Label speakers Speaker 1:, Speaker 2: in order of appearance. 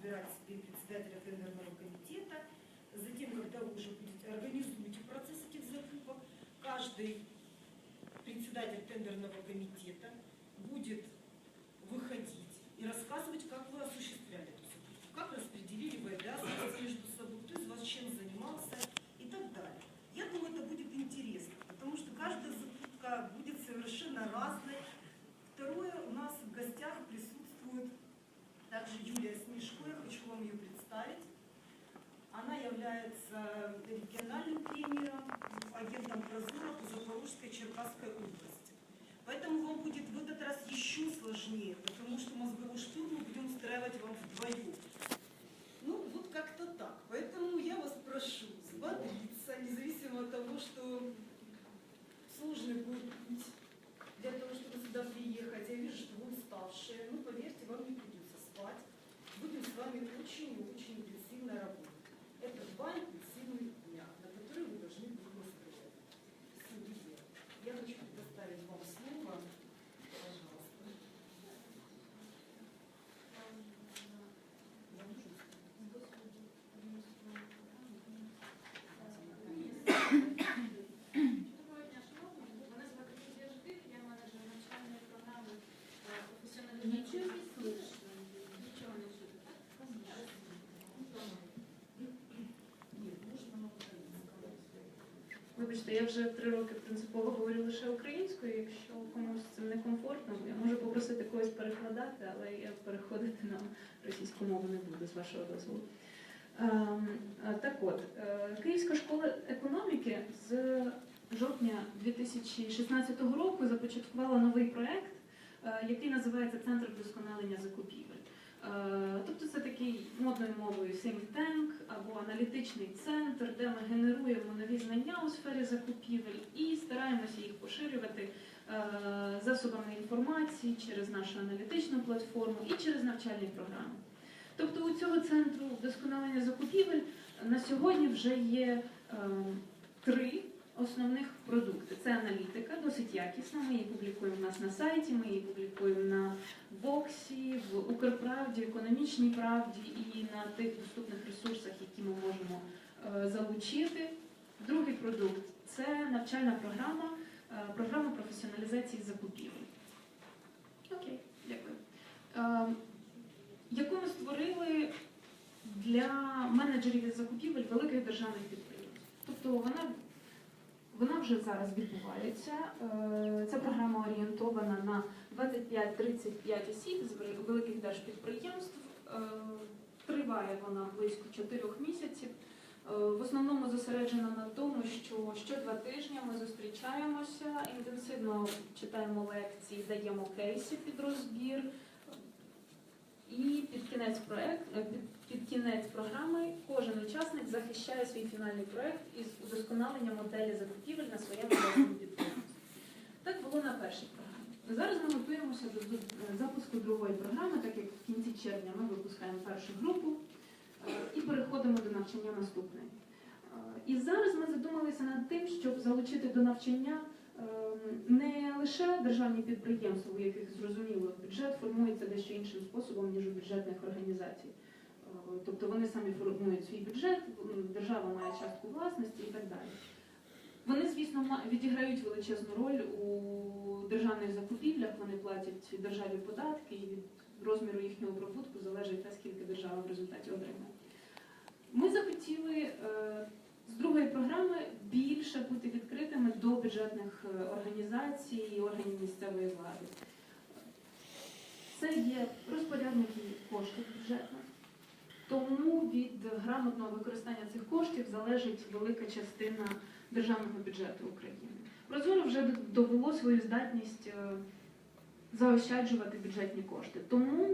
Speaker 1: избирать себе председателя тендерного комитета. Затем, когда вы уже будете организуете процесс этих закупок, каждый председатель тендерного комитета также Юлия Смешко, я хочу вам ее представить. Она является региональным тренером, агентом Прозора по Запорожской Черкасской области. Поэтому вам будет в этот раз еще сложнее, потому что мозговой штурм мы будем устраивать вам вдвоем.
Speaker 2: Вибачте, я вже три роки принципово говорю лише українською. Якщо комусь цим некомфортно, я можу попросити когось перекладати, але я переходити на російську мову не буду з вашого дозволу. Ем, е, Так от, е, Київська школа економіки з жовтня 2016 року започаткувала новий проект, який називається Центр вдосконалення закупівель. Е, Тобто це такий модною мовою think tank або аналітичний центр, де ми генеруємо нові знання у сфері закупівель і стараємося їх поширювати е, засобами інформації через нашу аналітичну платформу і через навчальні програми. Тобто у цього центру вдосконалення закупівель на сьогодні вже є е, три основних продукти. Це аналітика, досить якісна. Ми її публікуємо в нас на сайті, ми її публікуємо на Воксі, в Укрправді, економічній правді і на тих доступних ресурсах, які ми можемо е, залучити. Другий продукт це навчальна програма, е, програма професіоналізації закупівель. Окей, дякую. Е, Яку ми створили для менеджерів із закупівель великих державних підприємств. Тобто вона вона вже зараз відбувається. Е, Ця програма орієнтована на 25-35 осіб з великих держпідприємств. Е, Триває вона близько 4 місяців. Е, В основному зосереджена на тому, що щодва тижня ми зустрічаємося, інтенсивно читаємо лекції, даємо кейси під розбір. І під кінець проект, е, під, кінець програми кожен учасник захищає свій фінальний проект із удосконалення моделі закупівель на своєму власному підприємстві. Так було на першій програмі. Зараз ми готуємося до, е, запуску другої програми, так як в кінці червня ми випускаємо першу групу е, і переходимо до навчання наступної. І зараз ми задумалися над тим, щоб залучити до навчання не лише державні підприємства, у яких зрозуміло бюджет формується дещо іншим способом, ніж у бюджетних організацій. Е, Тобто вони самі формують свій бюджет, держава має частку власності і так далі. Вони, звісно, відіграють величезну роль у державних закупівлях, вони платять державі податки, і від розміру їхнього прибутку залежить те, скільки держава в результаті отримає. Ми захотіли е, з другої програми більше бути відкритими до бюджетних е, організацій і органів місцевої влади. Це є розпорядники коштів бюджетних. Тому від грамотного використання цих коштів залежить велика частина державного бюджету України. Прозоро вже довело свою здатність е, заощаджувати бюджетні кошти. Тому